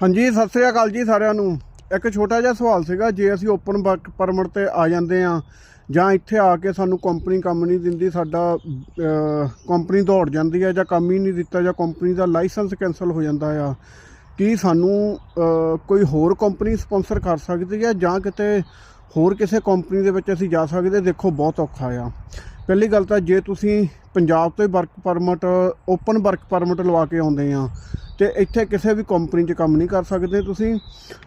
ਹਾਂਜੀ, ਸਤਿ ਸ੍ਰੀ ਅਕਾਲ ਜੀ ਸਾਰਿਆਂ ਨੂੰ। ਇੱਕ ਛੋਟਾ ਜਿਹਾ ਸਵਾਲ ਸੀਗਾ, ਜੇ ਅਸੀਂ ਓਪਨ ਵਰਕ ਪਰਮਿਟ ਤੇ ਆ ਜਾਂਦੇ ਆ ਜਾਂ ਇੱਥੇ ਆ ਕੇ ਸਾਨੂੰ ਕੰਪਨੀ ਕੰਮ ਨਹੀਂ ਦਿੰਦੀ, ਸਾਡਾ ਕੰਪਨੀ ਦੌੜ ਜਾਂਦੀ ਹੈ ਜਾਂ ਕੰਮ ਹੀ ਨਹੀਂ ਦਿੱਤਾ ਜਾਂ ਕੰਪਨੀ ਦਾ ਲਾਇਸੈਂਸ ਕੈਨਸਲ ਹੋ ਜਾਂਦਾ ਆ, ਕੀ ਸਾਨੂੰ ਕੋਈ ਹੋਰ ਕੰਪਨੀ ਸਪਾਂਸਰ ਕਰ ਸਕਦੀ ਹੈ ਜਾਂ ਕਿਤੇ ਹੋਰ ਕਿਸੇ ਕੰਪਨੀ ਦੇ ਵਿੱਚ ਅਸੀਂ ਜਾ ਸਕਦੇ? ਦੇਖੋ, ਬਹੁਤ ਔਖਾ ਆ। ਪਹਿਲੀ ਗੱਲ ਤਾਂ ਜੇ ਤੁਸੀਂ ਪੰਜਾਬ ਤੋਂ ਹੀ work permit open work permit ਲਵਾ ਕੇ ਆਉਂਦੇ ਆ ਤੇ ਇੱਥੇ ਕਿਸੇ ਵੀ ਕੰਪਨੀ 'ਚ ਕੰਮ ਨਹੀਂ ਕਰ ਸਕਦੇ ਤੁਸੀਂ।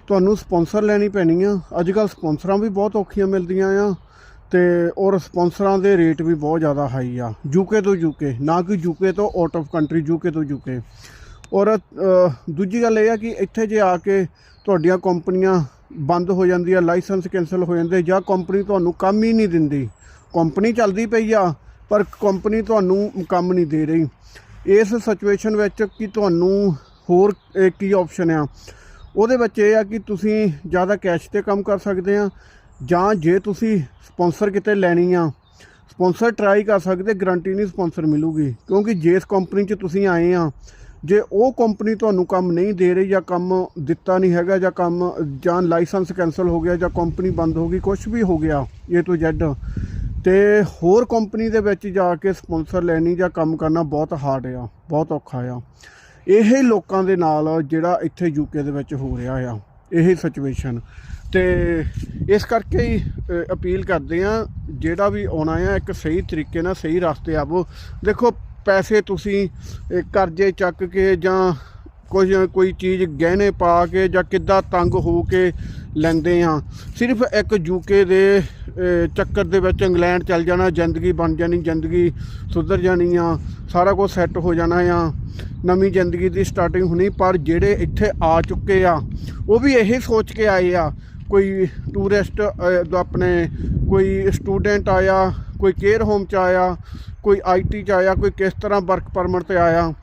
ਤੁਹਾਨੂੰ ਸਪਾਂਸਰ ਲੈਣੀ ਪੈਣੀ ਆ। ਅੱਜ ਕੱਲ ਸਪਾਂਸਰਾਂ ਵੀ ਬਹੁਤ ਔਖੀਆਂ ਮਿਲਦੀਆਂ ਆ ਤੇ ਔਰ ਸਪਾਂਸਰਾਂ ਦੇ ਰੇਟ ਵੀ ਬਹੁਤ ਜ਼ਿਆਦਾ ਹਾਈ ਆ। ਯੂਕੇ ਤੋਂ ਯੂਕੇ, ਨਾ ਕਿ ਯੂਕੇ ਤੋਂ ਆਊਟ ਆਫ ਕੰਟਰੀ ਯੂਕੇ ਤੋਂ ਯੂਕੇ। ਔਰ ਦੂਜੀ ਗੱਲ ਇਹ ਆ ਕਿ ਇੱਥੇ ਜੇ ਆ ਕੇ ਤੁਹਾਡੀਆਂ ਕੰਪਨੀਆਂ ਬੰਦ ਹੋ ਜਾਂਦੀਆਂ ਲਾਇਸੈਂਸ ਕੈਨਸਲ ਹੋ ਜਾਂਦੇ ਜਾਂ ਕੰਪਨੀ ਤੁਹਾਨੂੰ ਕੰਮ ਹੀ ਨਹੀਂ ਦਿੰਦੀ। ਕੰਪਨੀ ਚੱਲਦੀ ਪਈ ਆ, ਪਰ ਕੰਪਨੀ ਤੁਹਾਨੂੰ ਕੰਮ ਨਹੀਂ ਦੇ ਰਹੀ। ਇਸ ਸਿਚੁਏਸ਼ਨ ਵਿੱਚ ਕਿ ਤੁਹਾਨੂੰ ਹੋਰ ਕੀ ਆਪਸ਼ਨ ਆ? ਉਹਦੇ ਵਿੱਚ ਇਹ ਆ ਕਿ ਤੁਸੀਂ ਜ਼ਿਆਦਾ ਕੈਸ਼ ਤੇ ਕੰਮ ਕਰ ਸਕਦੇ ਆ, ਜਾਂ ਜੇ ਤੁਸੀਂ ਸਪਾਂਸਰ ਕਿਤੇ ਲੈਣੀ ਆ ਸਪਾਂਸਰ ਟਰਾਈ ਕਰ ਸਕਦੇ ਗਰੰਟੀ ਨਹੀਂ ਸਪਾਂਸਰ ਮਿਲੂਗੀ। ਕਿਉਂਕਿ ਜਿਸ ਕੰਪਨੀ 'ਚ ਤੁਸੀਂ ਆਏ ਆ, ਜੇ ਉਹ ਕੰਪਨੀ ਤੁਹਾਨੂੰ ਕੰਮ ਨਹੀਂ ਦੇ ਰਹੀ ਜਾਂ ਕੰਮ ਦਿੱਤਾ ਨਹੀਂ ਹੈਗਾ, ਜਾਂ ਕੰਮ, ਜਾਂ ਲਾਇਸੈਂਸ ਕੈਨਸਲ ਹੋ ਗਿਆ, ਜਾਂ ਕੰਪਨੀ ਬੰਦ ਹੋ ਗਈ ਕੁਝ ਵੀ ਹੋ ਗਿਆ, A ਤੋਂ Z ਤੇ ਹੋਰ ਕੰਪਨੀ ਦੇ ਵਿੱਚ ਜਾ ਕੇ ਸਪਾਂਸਰ ਲੈਣੀ ਜਾਂ ਕੰਮ ਕਰਨਾ ਬਹੁਤ ਹਾਰਡ ਆ, ਬਹੁਤ ਔਖਾ ਆ। ਇਹ ਲੋਕਾਂ ਦੇ ਨਾਲ ਜਿਹੜਾ ਇੱਥੇ ਯੂਕੇ ਦੇ ਵਿੱਚ ਹੋ ਰਿਹਾ ਆ, ਇਹ ਸਿਚੁਏਸ਼ਨ ਤੇ ਇਸ ਕਰਕੇ ਹੀ ਅਪੀਲ ਕਰਦੇ ਆ, ਜਿਹੜਾ ਵੀ ਆਉਣਾ ਆ, ਇੱਕ ਸਹੀ ਤਰੀਕੇ ਨਾਲ ਸਹੀ ਰਸਤੇ ਆਵੋ। ਦੇਖੋ, ਪੈਸੇ ਤੁਸੀਂ ਕਰਜ਼ੇ ਚੱਕ ਕੇ ਜਾਂ ਕੁਝ, ਕੋਈ ਚੀਜ਼ ਗਹਿਣੇ ਪਾ ਕੇ ਜਾਂ ਕਿੱਦਾਂ ਤੰਗ ਹੋ ਕੇ ਲੈਂਦੇ ਆ। ਸਿਰਫ ਇੱਕ ਯੂਕੇ ਦੇ ਚੱਕਰ ਦੇ ਵਿੱਚ ਇੰਗਲੈਂਡ ਚੱਲ ਜਾਣਾ, ਜ਼ਿੰਦਗੀ ਬਣ ਜਾਣੀ, ਜ਼ਿੰਦਗੀ ਸੁਧਰ ਜਾਣੀ ਆ। ਸਾਰਾ ਕੁਝ ਸੈੱਟ ਹੋ ਜਾਣਾ ਆ। ਨਵੀਂ ਜ਼ਿੰਦਗੀ ਦੀ ਸਟਾਰਟਿੰਗ ਹੋਣੀ, ਪਰ ਜਿਹੜੇ ਇੱਥੇ ਆ ਚੁੱਕੇ ਆ, ਉਹ ਵੀ ਇਹੀ ਸੋਚ ਕੇ ਆਏ ਆ। ਕੋਈ ਟੂਰਿਸਟ ਆਪਣੇ ਕੋਈ ਸਟੂਡੈਂਟ ਆਇਆ, ਕੋਈ ਕੇਅਰ ਹੋਮ ਚ ਆਇਆ, ਕੋਈ ਆਈਟੀ ਚ ਆਇਆ, ਕੋਈ ਕਿਸ ਤਰ੍ਹਾਂ ਵਰਕ ਪਰਮਿਟ ਤੇ ਆਇਆ।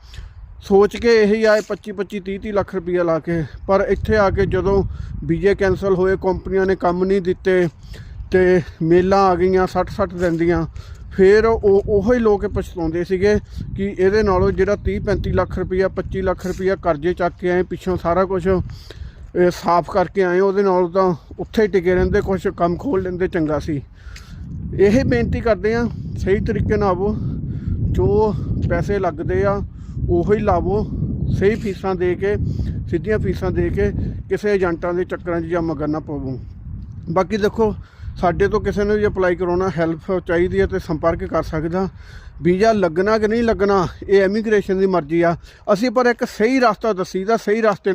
ਸੋਚ ਕੇ ਇਹੀ ਆਏ 25 25 30 30 ਲੱਖ ਰੁਪਈਆ ਲਾ ਕੇ। ਪਰ ਇੱਥੇ ਆ ਕੇ ਜਦੋਂ ਵੀਜ਼ੇ ਕੈਨਸਲ ਹੋਏ, ਕੰਪਨੀਆਂ ਨੇ ਕੰਮ ਨਹੀਂ ਦਿੱਤੇ ਤੇ ਮੇਲਾਂ ਆ ਗਈਆਂ 60 60 ਦਿਨ ਦੀਆਂ, ਫਿਰ ਉਹ ਉਹੋ ਹੀ ਲੋਕ ਪਛਤਾਉਂਦੇ ਸੀਗੇ ਕਿ ਇਹਦੇ ਨਾਲੋਂ ਜਿਹੜਾ 30 35 ਲੱਖ ਰੁਪਈਆ 25 ਲੱਖ ਰੁਪਈਆ ਕਰਜ਼ੇ ਚੱਕ ਕੇ ਆਏ, ਪਿੱਛੋਂ ਸਾਰਾ ਕੁਝ ਸਾਫ਼ ਕਰਕੇ ਆਏ, ਉਹਦੇ ਨਾਲ ਤਾਂ ਉੱਥੇ ਹੀ ਟਿਕੇ ਰਹਿੰਦੇ ਕੁਝ ਕੰਮ ਖੋਲ ਲੈਂਦੇ ਚੰਗਾ ਸੀ। ਇਹ ਬੇਨਤੀ ਕਰਦੇ ਆ ਸਹੀ ਤਰੀਕੇ ਨਾਲ ਆਵੋ, ਜੋ ਪੈਸੇ ਲੱਗਦੇ ਆ ਉਹੀ ਲਾਵੋ, ਸਹੀ ਫੀਸਾਂ ਦੇ ਕੇ, ਸਿੱਧੀਆਂ ਫੀਸਾਂ ਦੇ ਕੇ ਕਿਸੇ ਏਜੰਟਾਂ ਦੇ ਚੱਕਰਾਂ 'ਚ ਜਾਂ ਮਗਰ ਨਾ ਪਵੋ। ਬਾਕੀ ਦੇਖੋ, ਸਾਡੇ ਤੋਂ ਕਿਸੇ ਨੂੰ ਵੀ ਅਪਲਾਈ ਕਰਾਉਣਾ ਹੈਲਪ ਚਾਹੀਦੀ ਹੈ ਤੇ ਸੰਪਰਕ ਕਰ ਸਕਦਾ। ਵੀਜ਼ਾ ਲੱਗਣਾ ਕਿ ਨਹੀਂ ਲੱਗਣਾ, ਇਹ ਇਮੀਗ੍ਰੇਸ਼ਨ ਦੀ ਮਰਜ਼ੀ ਆ। ਅਸੀਂ ਪਰ ਇੱਕ ਸਹੀ ਰਸਤਾ ਦੱਸੀਦਾ, ਸਹੀ ਰਸਤੇ